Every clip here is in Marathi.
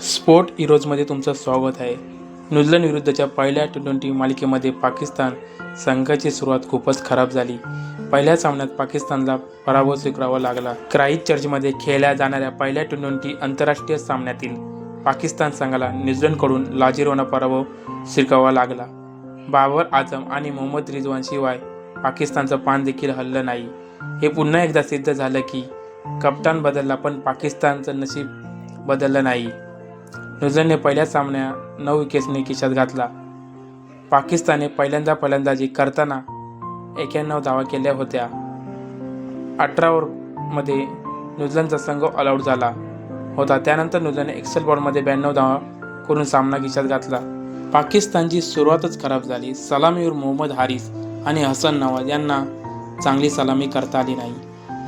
स्पोर्ट इरोजमध्ये तुमचं स्वागत आहे. न्यूझीलंड विरुद्धच्या पहिल्या टी ट्वेंटी मालिकेमध्ये पाकिस्तान संघाची सुरुवात खूपच खराब झाली. पहिल्या सामन्यात पाकिस्तानला पराभव स्वीकारावा लागला. क्राईच चर्चमध्ये खेळल्या जाणाऱ्या पहिल्या टी ट्वेंटी आंतरराष्ट्रीय सामन्यातील पाकिस्तान संघाला न्यूझीलंडकडून लाजिरवाना पराभव स्वीकारावा लागला. बाबर आझम आणि मोहम्मद रिजवानशिवाय पाकिस्तानचं पान देखील हल्लं नाही. हे पुन्हा एकदा सिद्ध झालं की कप्तान बदलला पण पाकिस्तानचं नशीब बदललं नाही. न्यूझीलंडने पहिल्या सामन्या नऊ विकेट्सने खिशात घातला. पाकिस्तानने पहिल्यांदा फलंदाजी करताना एक्याण्णव धावा केल्या होत्या. अठरा ओव्हरमध्ये न्यूझीलंडचा संघ ऑलआउट झाला होता. त्यानंतर न्यूझीलंडने एक्सेल बॉलमध्ये ब्याण्णव धावा करून सामना खिशात घातला. पाकिस्तानची सुरुवातच खराब झाली. सलामीवर मोहम्मद हारिस आणि हसन नवाज यांना चांगली सलामी करता आली नाही.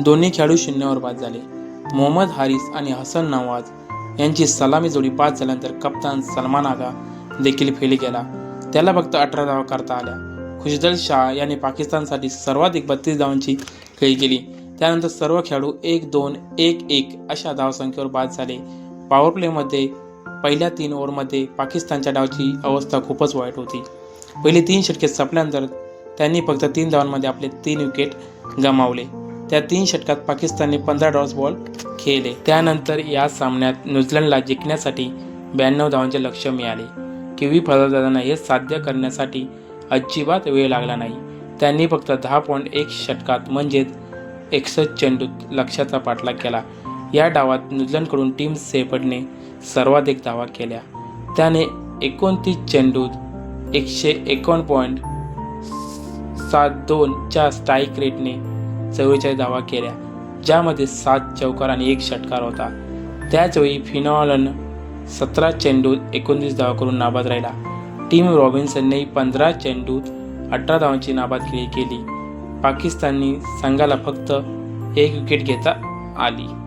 दोन्ही खेळाडू शून्यावर बाद झाले. मोहम्मद हारिस आणि हसन नवाज यांची सलामी जोडी पास झाल्यानंतर कप्तान सलमान आगा देखील फेल गेला. त्याला फक्त अठरा धावा करता आल्या. खुशदल शाह यांनी पाकिस्तानसाठी सर्वाधिक बत्तीस धावांची खेळी केली. त्यानंतर सर्व खेळाडू एक दोन एक एक अशा धावसंख्येवर बाद झाले. पॉवर प्लेमध्ये पहिल्या तीन ओव्हरमध्ये पाकिस्तानच्या डावची अवस्था खूपच वाईट होती. पहिले तीन षटके संपल्यानंतर त्यांनी फक्त तीन धावांमध्ये आपले तीन विकेट गमावले. त्या तीन षटकात पाकिस्तानने पंधरा डॉस बॉल खेळले त्यानंतर या सामन्यात न्यूझीलंडला जिंकण्यासाठी ब्याण्णव धावांचे लक्ष मिळाले. किवी फलंदाजांना हे साध्य करण्यासाठी अजिबात वेळ लागला नाही. त्यांनी फक्त दहा पॉईंट एक षटकात म्हणजेच एकसष्ट चेंडूत लक्ष्याचा पाठलाग केला. या डावात न्यूझीलंडकडून टीम सेफडने सर्वाधिक धावा केल्या. त्याने एकोणतीस चेंडूत एकशे एकोण पॉईंट सात दोनच्या स्ट्राईक रेटने चव्वेचाळीस धावा केल्या. ज्यामध्ये सात चौकार आणि एक षटकार होता. त्याचवेळी फिनॉलन सतरा चेंडूत एकोणतीस धावा करून नाबाद राहिला. टीम रॉबिन्सनने पंधरा चेंडूत अठरा धावांची नाबाद खेळी केली. पाकिस्ताननी संघाला फक्त एक विकेट घेता आली.